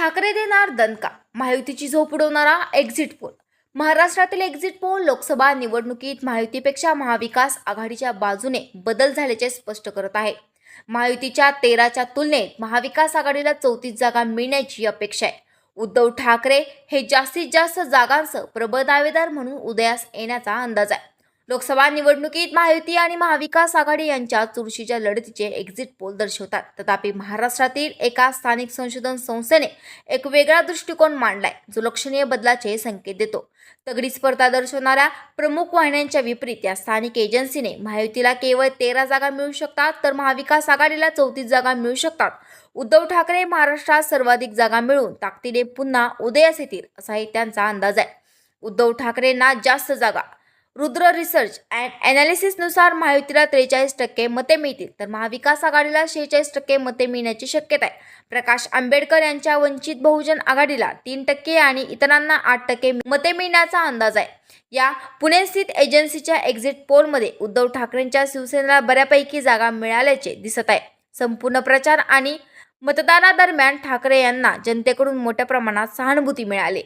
ठाकरे देणार दणका महायुतीची झोप उडवणारा एक्झिट पोल महाराष्ट्रातील एक्झिट पोल लोकसभा निवडणुकीत महायुतीपेक्षा महाविकास आघाडीच्या बाजूने बदल झाल्याचे स्पष्ट करत आहे. महायुतीच्या तेराच्या तुलनेत महाविकास आघाडीला चौतीस जागा मिळण्याची अपेक्षा आहे. उद्धव ठाकरे हे जास्तीत जास्त जागांसह प्रबळ दावेदार म्हणून उदयास येण्याचा अंदाज आहे. लोकसभा निवडणुकीत महायुती आणि महाविकास आघाडी यांच्या चुरशीच्या लढतीचे एक्झिट पोल दर्शवतात. तथापि महाराष्ट्रातील एका स्थानिक संशोधन संस्थेने एक वेगळा दृष्टिकोन मांडलाय जो लक्षणीय बदलाचे संकेत देतो. तगडी स्पर्धा दर्शवणाऱ्या प्रमुख वाहिन्यांच्या विपरीत या स्थानिक एजन्सीने महायुतीला केवळ तेरा जागा मिळू शकतात तर महाविकास आघाडीला चौतीस जागा मिळू शकतात. उद्धव ठाकरे महाराष्ट्रात सर्वाधिक जागा मिळवून ताकदीने पुन्हा उदयास येतील असाही त्यांचा अंदाज आहे. उद्धव ठाकरेंना जास्त जागा रुद्र रिसर्च अँड ॲनालिसिसनुसार महायुतीला त्रेचाळीस टक्के मते मिळतील. तर महाविकास आघाडीला शेहेचाळीस टक्के मते मिळण्याची शक्यता आहे. प्रकाश आंबेडकर यांच्या वंचित बहुजन आघाडीला तीन टक्के आणि इतरांना आठ टक्के मते मिळण्याचा अंदाज आहे. या पुणे स्थित एजन्सीच्या एक्झिट पोलमध्ये उद्धव ठाकरेंच्या शिवसेनेला बऱ्यापैकी जागा मिळाल्याचे दिसत आहे. संपूर्ण प्रचार आणि मतदानादरम्यान ठाकरे यांना जनतेकडून मोठ्या प्रमाणात सहानुभूती मिळाली.